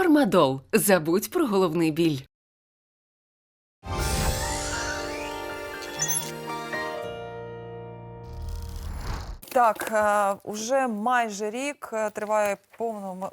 Фармадол. Забудь про головний біль. Так, е, уже майже рік е, триває повно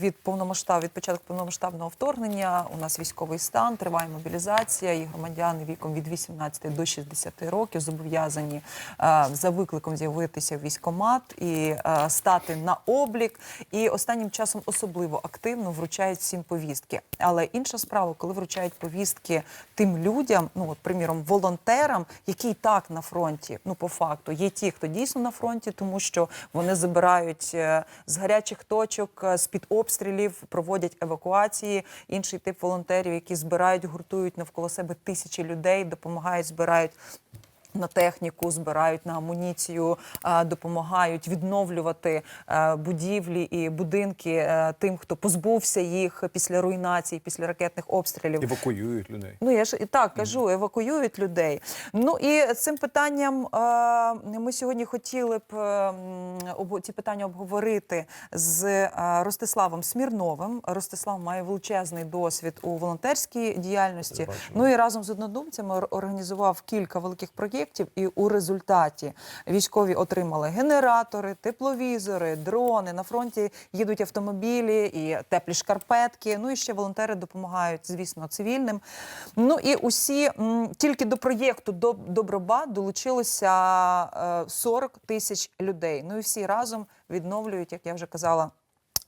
від повномасштаб від початку повномасштабного вторгнення. У нас військовий стан, триває мобілізація, і громадяни віком від 18 до 60 років зобов'язані е, за викликом з'явитися в військкомат і е, стати на облік. І останнім часом особливо активно вручають всім повістки. Але інша справа, коли вручають повістки тим людям, ну от приміром, волонтерам, які і так на фронті, ну по факту є ті, хто дійсно на фронті, тому що вони забирають е, з гарячих точок, з під обстрілів, проводять евакуації. Інший тип волонтерів, які збирають, гуртують навколо себе тисячі людей, допомагають, збирають. На техніку збирають на амуніцію, е, допомагають відновлювати е, будівлі і будинки е, тим, хто позбувся їх після руйнації, після ракетних обстрілів. евакуюють людей. Ну я ж і так кажу, евакуюють людей. Ну і цим питанням ми сьогодні хотіли б е, ці питання обговорити з Ростиславом Смірновим. Ростислав має величезний досвід у волонтерській діяльності. Ну і разом з однодумцями організував кілька великих проєктів. І у результаті військові отримали генератори, тепловізори, дрони. На фронті їдуть автомобілі і теплі шкарпетки. Ну і ще волонтери допомагають, звісно, цивільним. Ну і усі тільки до проєкту «Доб- Добробат долучилося е, 40 тисяч людей. Ну і всі разом відновлюють, як я вже казала.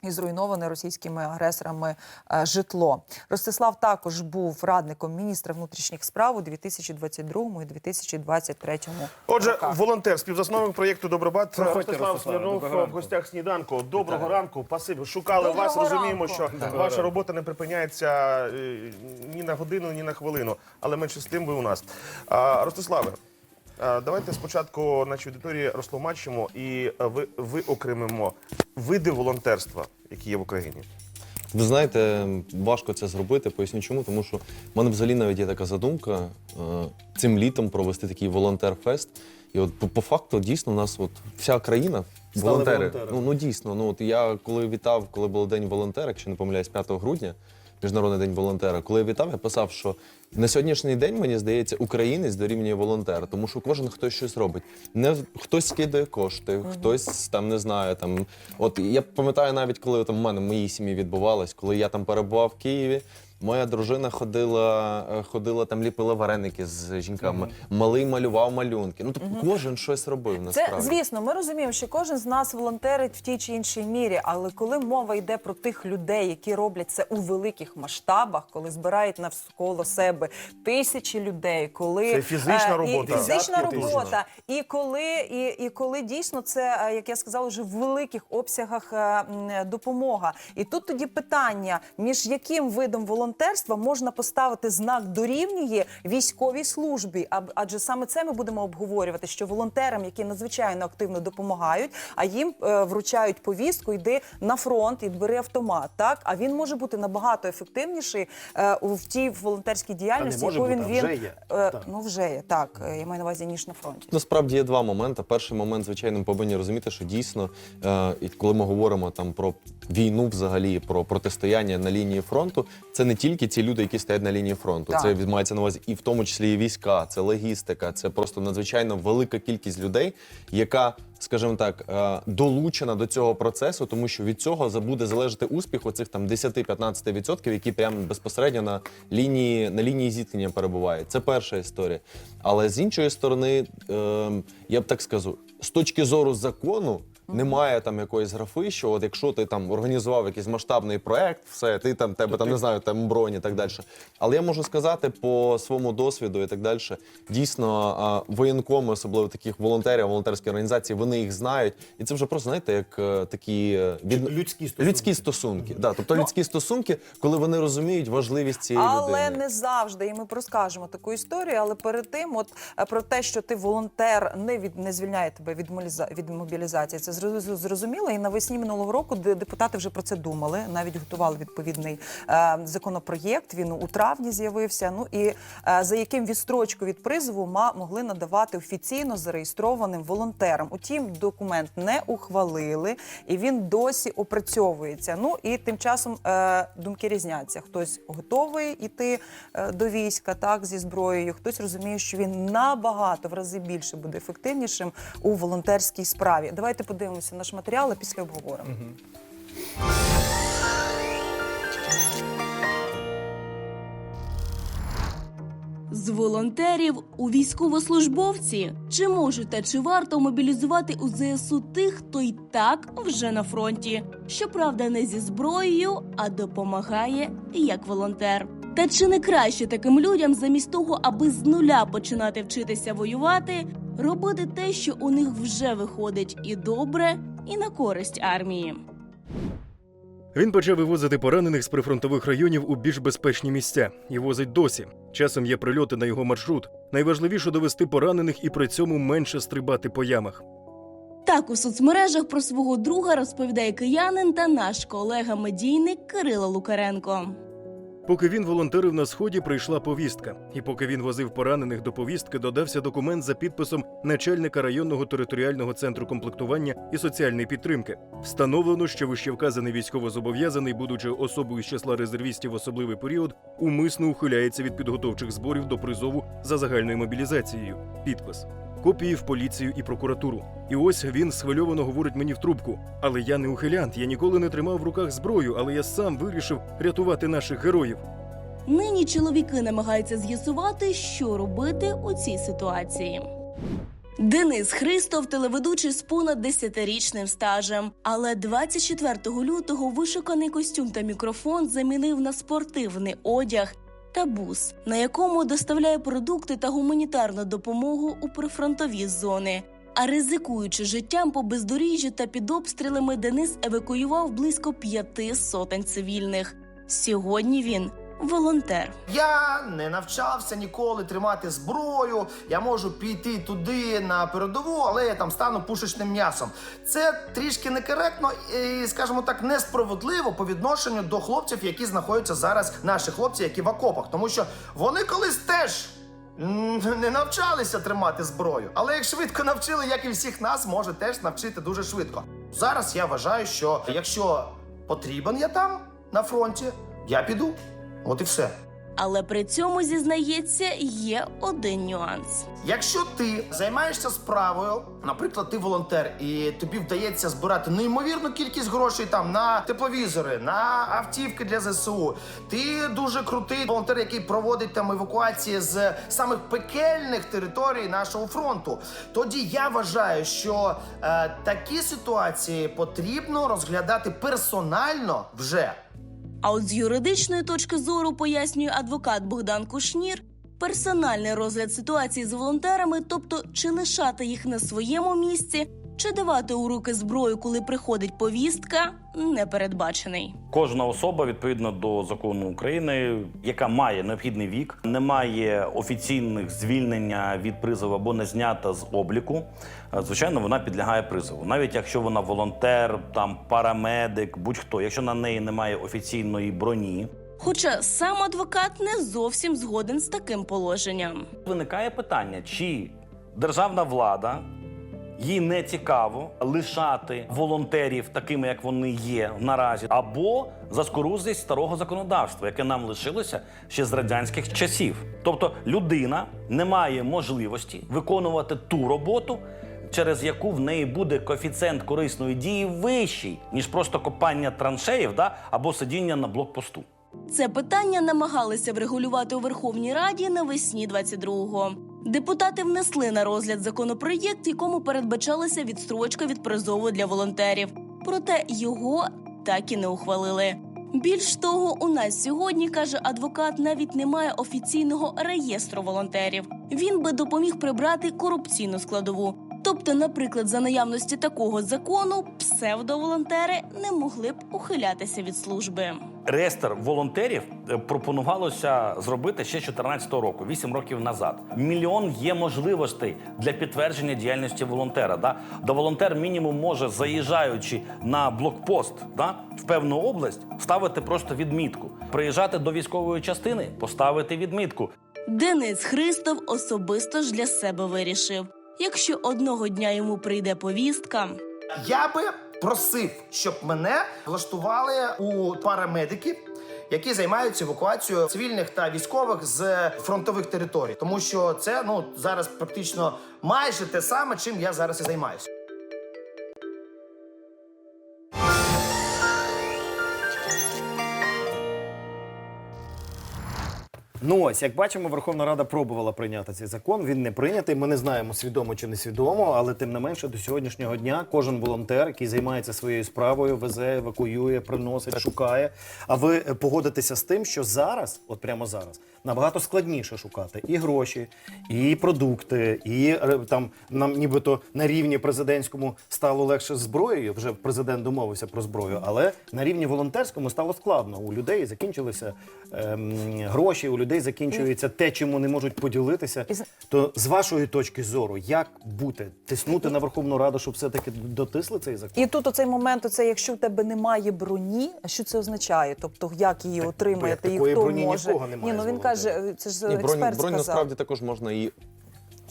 І зруйноване російськими агресорами е, житло. Ростислав також був радником міністра внутрішніх справ у 2022 і 2023 Отже, роках. волонтер, співзасновник проєкту Добробат Проходьте, Ростислав Смірнов в гостях сніданку. Доброго ранку, пасибі. Шукали Доброго вас. Розуміємо, що Доброго ваша ранку. робота не припиняється е, ні на годину, ні на хвилину. Але менше з тим ви у нас. Ростиславе, давайте спочатку нашій аудиторії розтлумачимо і е, ви, виокремимо види волонтерства, які є в Україні. Ви знаєте, важко це зробити. Поясню чому, тому що в мене взагалі навіть є така задумка е, цим літом провести такий волонтер-фест. І от по, по факту дійсно у нас от вся країна Стали волонтери. волонтерами. Ну, ну дійсно, ну от я коли вітав, коли був день волонтера, якщо не помиляюсь, 5 грудня, Міжнародний день волонтера. Коли я вітав, я писав, що на сьогоднішній день мені здається, українець дорівнює волонтера, тому що кожен хтось щось робить. Не хтось скидає кошти, хтось там не знаю. Там от я пам'ятаю навіть, коли там в мене в моїй сім'ї відбувалось, коли я там перебував в Києві. Моя дружина ходила, е, ходила там, ліпила вареники з жінками. Малий малював малюнки. Ну тобто кожен щось робив Це насправді. звісно, ми розуміємо, що кожен з нас волонтерить в тій чи іншій мірі. Але коли мова йде про тих людей, які роблять це у великих масштабах, коли збирають навколо себе тисячі людей, коли Це фізична е, робота. і фізична Десятки тисяч. робота, і коли і, і коли дійсно це, е, як я сказала, вже в великих обсягах е, м, допомога. І тут тоді питання, між яким видом волонтерства можна поставити знак дорівнює військовій службі. А- Адже саме це ми будемо обговорювати, що волонтерам, які надзвичайно активно допомагають, а їм е, вручають повістку, йди на фронт і бери автомат. Так, а він може бути набагато ефективніший е, у- в тій волонтерській діяльності, яку він бути, він вже є. е, Так. ну вже є так. е, Я маю на увазі ніж на фронті. Насправді є два моменти. Перший момент, звичайно, ми повинні розуміти, що дійсно, е, і коли ми говоримо там про війну, взагалі про протистояння на лінії фронту, це не тільки ці люди, які стоять на лінії фронту. Так. Це мається на увазі і в тому числі і війська, це логістика, це просто надзвичайно велика кількість людей, яка. Скажімо так, е, долучена до цього процесу, тому що від цього буде залежати успіх оцих там 10-15%, які прямо безпосередньо на лінії на лінії зіткнення перебувають. Це перша історія. Але з іншої сторони, е, я б так скажу, з точки зору закону. Немає там якоїсь графи, що от якщо ти там організував якийсь масштабний проект, все, ти там тебе там не знаю, там бронь і так далі. Але я можу сказати по своєму досвіду і так далі. Дійсно, воєнкоми, особливо таких волонтерів, волонтерські організації, вони їх знають, і це вже просто знаєте, як е, такі е, від... Людські стосунки. людські стосунки. Да, тобто людські стосунки, коли вони розуміють важливість цієї але людини. не завжди. І ми розкажемо таку історію. Але перед тим, от е, про те, що ти волонтер, не від не звільняє тебе від мобілізації. Це зрозуміла. І навесні минулого року де- депутати вже про це думали. Навіть готували відповідний е, законопроєкт. Він у травні з'явився. Ну і е, за яким відстрочку від призову могли надавати офіційно зареєстрованим волонтерам. Утім, документ не ухвалили, і він досі опрацьовується. Ну і тим часом е, думки різняться. Хтось готовий іти до війська, так зі зброєю. Хтось розуміє, що він набагато в рази більше буде ефективнішим у волонтерській справі. Давайте подивимося наш матеріал, а після обговоримо. З волонтерів у військовослужбовці чи можуть та чи варто мобілізувати у ЗСУ тих, хто й так вже на фронті? Щоправда, не зі зброєю, а допомагає як волонтер. Та чи не краще таким людям, замість того, аби з нуля починати вчитися воювати, робити те, що у них вже виходить і добре, і на користь армії? Він почав вивозити поранених з прифронтових районів у більш безпечні місця і возить досі. Часом є прильоти на його маршрут. Найважливіше довести поранених і при цьому менше стрибати по ямах. Так у соцмережах про свого друга розповідає киянин та наш колега-медійник Кирило Лукаренко. Поки він волонтерив на сході, прийшла повістка. І поки він возив поранених до повістки, додався документ за підписом начальника районного територіального центру комплектування і соціальної підтримки. Встановлено, що вищевказаний військовозобов'язаний, будучи особою з числа резервістів в особливий період, умисно ухиляється від підготовчих зборів до призову за загальною мобілізацією. Підпис. Копії в поліцію і прокуратуру. І ось він схвильовано говорить мені в трубку. Але я не ухилянт, я ніколи не тримав в руках зброю, але я сам вирішив рятувати наших героїв. Нині чоловіки намагаються з'ясувати, що робити у цій ситуації. Денис Христов телеведучий з понад 10-річним стажем. Але 24 лютого вишуканий костюм та мікрофон замінив на спортивний одяг та бус, на якому доставляє продукти та гуманітарну допомогу у прифронтові зони. А ризикуючи життям по бездоріжжю та під обстрілами, Денис евакуював близько п'яти сотень цивільних. Сьогодні він волонтер. Я не навчався ніколи тримати зброю. Я можу піти туди на передову, але я там стану пушечним м'ясом. Це трішки некоректно і, скажімо так, несправедливо по відношенню до хлопців, які знаходяться зараз, наші хлопці, які в окопах, тому що вони колись теж. Не навчалися тримати зброю, але як швидко навчили, як і всіх нас, може теж навчити дуже швидко. Зараз я вважаю, що якщо потрібен я там на фронті, я піду. От і все. Але при цьому зізнається, є один нюанс. Якщо ти займаєшся справою, наприклад, ти волонтер, і тобі вдається збирати неймовірну кількість грошей там на тепловізори, на автівки для ЗСУ. Ти дуже крутий волонтер, який проводить там евакуації з самих пекельних територій нашого фронту. Тоді я вважаю, що е, такі ситуації потрібно розглядати персонально вже. А от з юридичної точки зору пояснює адвокат Богдан Кушнір. Персональний розгляд ситуації з волонтерами, тобто чи лишати їх на своєму місці, чи давати у руки зброю, коли приходить повістка, не передбачений. Кожна особа відповідно до закону України, яка має необхідний вік, не має офіційних звільнення від призову або не знята з обліку. е, Звичайно, вона підлягає призову. Навіть якщо вона волонтер, там парамедик, будь-хто, якщо на неї немає офіційної броні. Хоча сам адвокат не зовсім згоден з таким положенням. Виникає питання, чи державна влада їй не цікаво лишати волонтерів такими, як вони є наразі, або заскорузлість старого законодавства, яке нам лишилося ще з радянських часів. Тобто людина не має можливості виконувати ту роботу. Через яку в неї буде коефіцієнт корисної дії вищий, ніж просто копання траншеїв да, або сидіння на блокпосту. Це питання намагалися врегулювати у Верховній Раді навесні 22-го. Депутати внесли на розгляд законопроєкт, якому передбачалася відстрочка від призову для волонтерів. Проте його так і не ухвалили. Більш того, у нас сьогодні каже адвокат, навіть немає офіційного реєстру волонтерів. Він би допоміг прибрати корупційну складову. Тобто, наприклад, за наявності такого закону псевдоволонтери не могли б ухилятися від служби. Реєстр волонтерів е, пропонувалося зробити ще 2014 року, 8 років назад. Мільйон є можливостей для підтвердження діяльності волонтера. Да? До волонтер мінімум може, заїжджаючи на блокпост да, в певну область, ставити просто відмітку. Приїжджати до військової частини, поставити відмітку. Денис Христов особисто ж для себе вирішив: якщо одного дня йому прийде повістка, Я би просив, щоб мене влаштували у парамедики, які займаються евакуацією цивільних та військових з фронтових територій, тому що це ну зараз практично майже те саме, чим я зараз і займаюся. Ну ось, як бачимо, Верховна Рада пробувала прийняти цей закон. Він не прийнятий. Ми не знаємо, свідомо чи не свідомо, але тим не менше до сьогоднішнього дня кожен волонтер, який займається своєю справою, везе, евакуює, приносить, шукає. А ви е, погодитеся з тим, що зараз, от прямо зараз, набагато складніше шукати і гроші, і продукти, і е, там нам нібито на рівні президентському стало легше з зброєю. Вже президент домовився про зброю, але на рівні волонтерському стало складно. У людей закінчилися ем, гроші, у людей закінчується те, чим вони можуть поділитися. То з вашої точки зору, як бути? Тиснути на Верховну Раду, щоб все-таки дотисли цей закон? І тут оцей момент, оце, якщо в тебе немає броні, що це означає? Тобто, як її отримаєте і хто броні може? нікого немає Ні, ну він волонтерів. Каже, це ж Ні, бронь, бронь сказав. насправді також можна і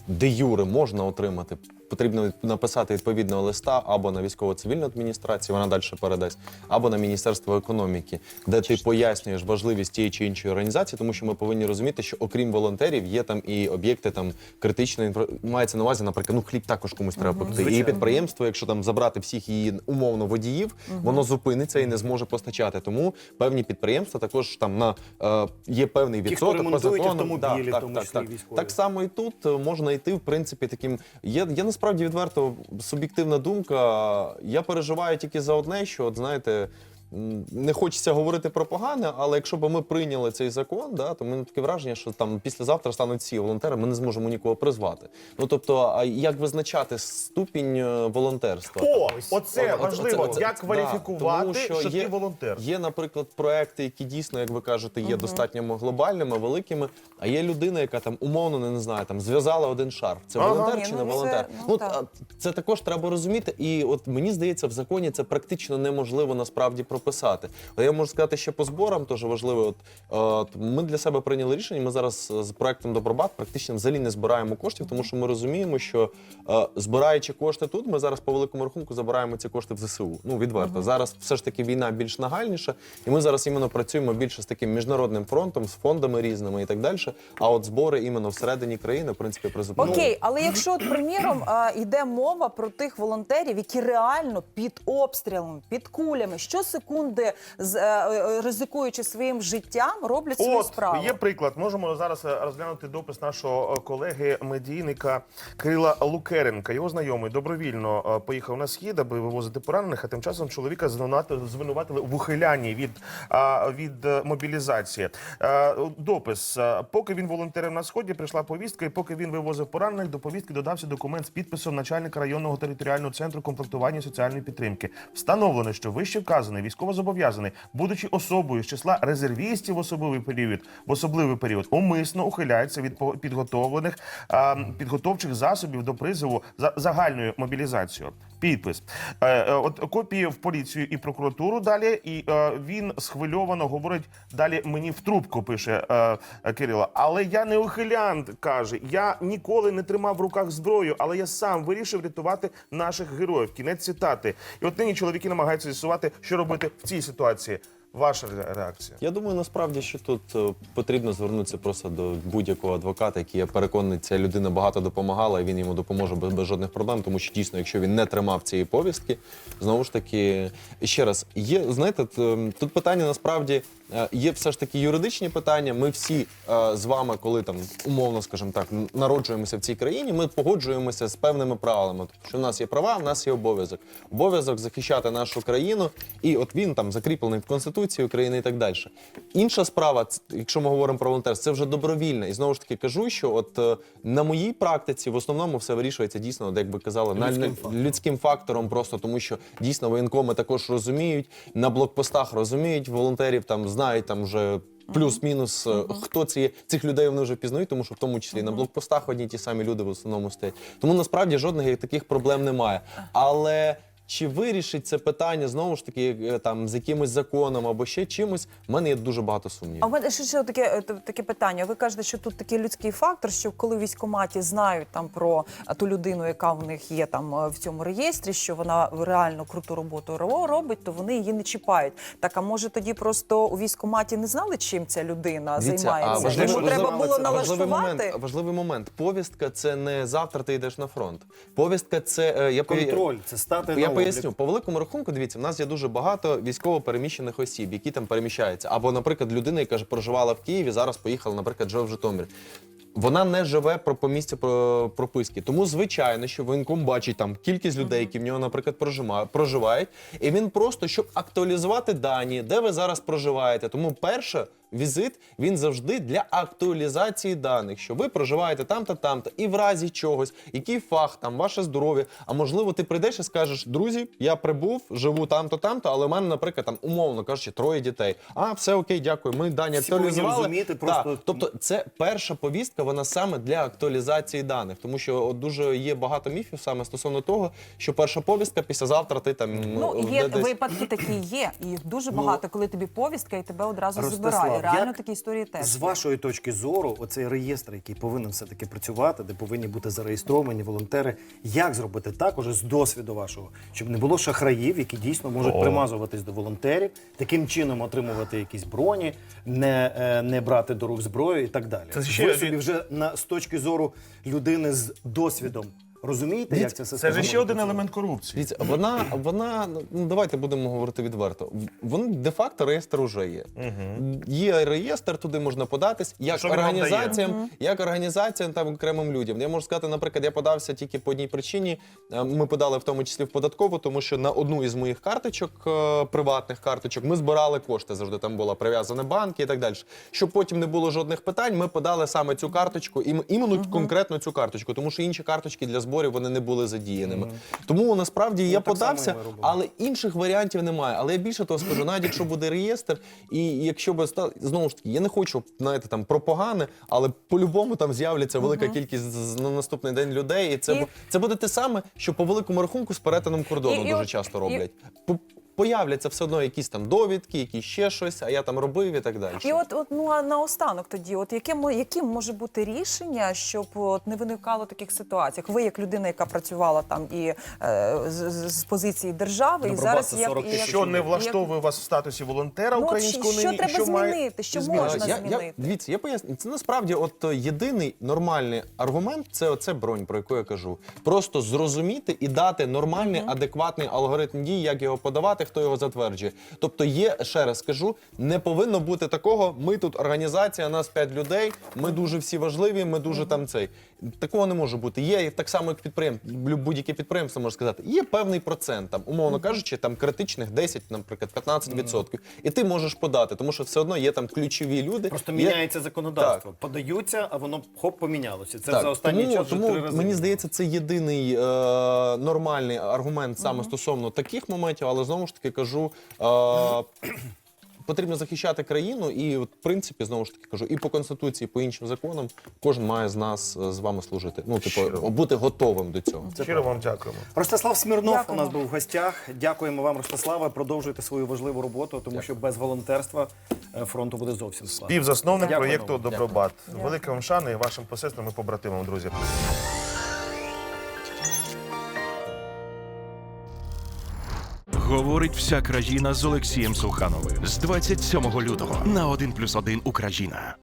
де юре можна отримати. Потрібно написати відповідного листа або на військово-цивільну адміністрацію, вона далі передасть, або на Міністерство економіки, де ти пояснюєш важливість тієї чи іншої організації, тому що ми повинні розуміти, що окрім волонтерів є там і об'єкти там критичної інфра... мається на увазі, наприклад, ну хліб також комусь треба пекти. І підприємство, якщо там забрати всіх її умовно водіїв, воно зупиниться і не зможе постачати. Тому певні підприємства також там на е, є певний відсоток по закону. автомобілі, Да, в тому так, числі так, військові. так само і тут е, можна йти, в принципі, таким. Є, є насправді відверто суб'єктивна думка. Я переживаю тільки за одне, що, от знаєте. Не хочеться говорити про погане, але якщо б ми прийняли цей закон, да, то мене таке враження, що там післязавтра стануть всі волонтери, ми не зможемо нікого призвати. Ну тобто, а як визначати ступінь е, волонтерства? О, Ось. оце От- важливо. оце- Як да, кваліфікувати, тому що, є, ти волонтер? Є, наприклад, проекти, які дійсно, як ви кажете, є достатньо глобальними, великими. А є людина, яка там умовно не, не знаю, там зв'язала один шарф. Це Ага. волонтер чи ну, не це- волонтер? ну, Ну, так. це також треба розуміти. І от мені здається, в законі це практично неможливо насправді прописати. Але я можу сказати, ще по зборам теж важливо. От, е, от ми для себе прийняли рішення. Ми зараз е, з проектом Добробат практично взагалі не збираємо коштів, тому що ми розуміємо, що е, збираючи кошти тут, ми зараз по великому рахунку забираємо ці кошти в ЗСУ. Ну відверто. Зараз все ж таки війна більш нагальніша, і ми зараз іменно працюємо більше з таким міжнародним фронтом, з фондами різними і так далі. А от збори іменно всередині країни, в принципі, призупинені. Окей, але якщо, от, приміром, йде мова про тих волонтерів, які реально під обстрілом, під кулями, щосекунди з е, е, ризикуючи своїм життям, роблять свою От справу. є приклад. Можемо зараз е, розглянути допис нашого е, колеги медійника Кирила Лукеренка. Його знайомий добровільно е, поїхав на схід, аби вивозити поранених. А тим часом чоловіка звинуватили- звинуватили в ухилянні від, а, від е, мобілізації. Е, Допис: Е, поки він волонтерив на сході, прийшла повістка, і поки він вивозив поранених, до повістки додався документ з підписом начальника районного територіального центру комплектування і соціальної підтримки. Встановлено, що вище вказаний військовозобов'язаний, будучи особою з числа резервістів в особливий період, в особливий період, умисно ухиляється від підготовлених підготовчих засобів до призову за загальною мобілізацією. Підпис Е, е, от копії в поліцію і прокуратуру далі, і е, він схвильовано говорить далі. Мені в трубку пише Кирило. Але я не ухилянт, каже. Я ніколи не тримав в руках зброю, але я сам вирішив рятувати наших героїв. Кінець цитати. І от нині чоловіки намагаються з'ясувати, що робити в цій ситуації. Ваша реакція. Я думаю, насправді, що тут е, потрібно звернутися просто до будь-якого адвоката, який я переконаний, ця людина багато допомагала, і він йому допоможе без, без жодних проблем. Тому що дійсно, якщо він не тримав цієї повістки, знову ж таки, ще раз, є знаєте, тут питання насправді є все ж таки юридичні питання. Ми всі е, з вами, коли там умовно, скажімо так, народжуємося в цій країні, ми погоджуємося з певними правилами. Тобто, що в нас є права, в нас є обов'язок. Обов'язок захищати нашу країну, і от він там закріплений в конституції. України і так далі. Інша справа, якщо ми говоримо про волонтерство, це вже добровільне. І знову ж таки кажу, що от е, на моїй практиці в основному все вирішується дійсно, от, як би казали, на Людським на- фактором. людським фактором, просто тому що дійсно воєнкоми також розуміють, на блокпостах розуміють волонтерів, там знають там вже. Плюс-мінус, е, хто ці цих людей вони вже пізнають, тому що в тому числі на блокпостах одні ті самі люди в основному стоять. Тому насправді жодних таких проблем немає. Але чи вирішить це питання знову ж таки е, там з якимось законом або ще чимось? В мене є дуже багато сумнівів. А в мене ще, ще таке, е, таке питання. Ви кажете, що тут такий людський фактор, що коли в військкоматі знають там про ту людину, яка в них є там е, в цьому реєстрі, що вона реально круту роботу ро- робить, то вони її не чіпають. Так а може тоді просто у військкоматі не знали, чим ця людина Дивіться, займається? важливий- Йому треба було важливий момент, налаштувати. важливий момент. Повістка це не завтра ти йдеш на фронт. Повістка це я Контроль, це стати на Я. поясню, по великому рахунку, дивіться, в нас є дуже багато військово переміщених осіб, які там переміщаються. Або, наприклад, людина, яка ж проживала в Києві, зараз поїхала, наприклад, живе в Житомир. Вона не живе про по місці про- прописки. Тому, звичайно, що воєнком бачить там кількість людей, які в нього, наприклад, проживають. І він просто, щоб актуалізувати дані, де ви зараз проживаєте. Тому перше. Візит він завжди для актуалізації даних, що ви проживаєте там-то, там-то, і в разі чогось, який фах, там ваше здоров'я. А можливо, ти прийдеш і скажеш: друзі, я прибув, живу там-то, там-то, але в мене, наприклад, там умовно кажучи, троє дітей. А все окей, дякую. Ми дані актуалізували. розуміти Так, просто- тобто, це перша повістка, вона саме для актуалізації даних, тому що от дуже є багато міфів саме стосовно того, що перша повістка післязавтра ти там Ну, є десь- випадки такі є, і їх дуже Ну, багато, коли тобі повістка і тебе одразу Ростислав, забирають. Реально як такі історії теж. З вашої точки зору, оцей реєстр, який повинен все-таки працювати, де повинні бути зареєстровані волонтери, як зробити так, уже з досвіду вашого, щоб не було шахраїв, які дійсно можуть О. примазуватись до волонтерів, таким чином отримувати якісь броні, не, е, не брати до рук зброю і так далі. Це ще Ви собі вже на, з точки зору людини з досвідом розумієте, як ця Це система ж ще один працює? елемент корупції. Дивіться, вона, вона, ну давайте будемо говорити відверто. Вони де-факто реєстр уже є. Є реєстр, туди можна податись, як Що він вам організаціям, як організаціям там окремим людям. Я можу сказати, наприклад, я подався тільки по одній причині. Е, Ми подали в тому числі в податкову, тому що на одну із моїх карточок, е, приватних карточок, ми збирали кошти. Завжди там була прив'язана банки і так далі. Щоб потім не було жодних питань, ми подали саме цю карточку, ім- іменно конкретно цю карточку, тому що інші карточки для зборів вони не були задіяними. Тому насправді я подався, і але інших варіантів немає. Але я більше того скажу, навіть якщо буде реєстр, і якщо би ста- знову ж таки, я не хочу знаєте, там про погане, але по-любому там з'являться велика кількість з- на наступний день людей. І це І- бу- це буде те саме, що по великому рахунку з перетином кордону І- і дуже часто роблять. По- Появляться все одно якісь там довідки, якісь ще щось, а я там робив і так далі. І от, от ну а наостанок тоді, от яке яким може бути рішення, щоб от не виникало таких ситуацій? Ви як людина, яка працювала там і е, з, з- з позиції держави, і зараз як, 40 і як Що не як- влаштовує вас в статусі волонтера Ну, українського що нині, і треба має змінити? Що можна я, змінити? Я, дивіться, я поясню. Це насправді от єдиний нормальний аргумент це оце бронь, про яку я кажу. Просто зрозуміти і дати нормальний, адекватний алгоритм дій, як його подавати, хто його затверджує. Тобто, є ще раз скажу, не повинно бути такого. Ми тут організація, нас п'ять людей. Ми дуже всі важливі. Ми дуже там цей. Такого не може бути. Є так само, як підприємство, будь-яке підприємство може сказати. Є певний процент, там, умовно кажучи, там критичних 10, наприклад, 15%. І ти можеш подати, тому що все одно є там ключові люди. Просто міняється законодавство. Подаються, а воно хоп помінялося. Це Так, за останній тому, час вже три рази. мені здається, це єдиний е, нормальний аргумент саме стосовно таких моментів, але знову ж таки кажу. Е, Потрібно захищати країну, і от, в принципі, знову ж таки кажу, і по конституції, і по іншим законам, кожен має з нас е, з вами служити. Ну, типу, Щиро. бути готовим до цього. Щиро вам дякуємо. Ростислав Смірнов Дякуємо. у нас був в гостях. Дякуємо вам, Ростиславе. Продовжуйте свою важливу роботу, тому що без волонтерства е, фронту буде зовсім складно. Співзасновник проєкту Добробат. Велика вам шана і вашим посестрам і побратимам, друзі. Говорить вся країна з Олексієм Сухановим з 27 лютого на 1+,1 Україна.